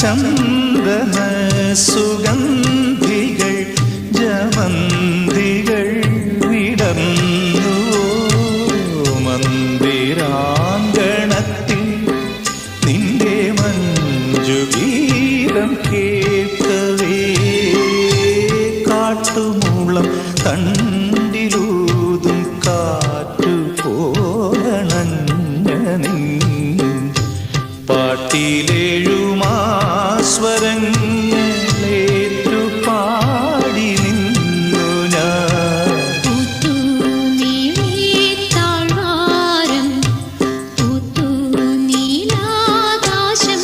ചന്ദന സുഗന്ധികൾ ജമന്തികൾ വിടന്നുവോ മന്ദിരാങ്കണത്തിൽ നിന്റെ മഞ്ജുഗീരം കേട്ടവേ കാട്ടുമൂളം കണ്ടിലൂതും കാറ്റു പോലണഞ്ഞ പാട്ടിലേഴുമാ സ്വരങ്ങളേറ്റു പാടി നിന്നു ഞാൻ. താഴ്വാരം നീലാകാശം.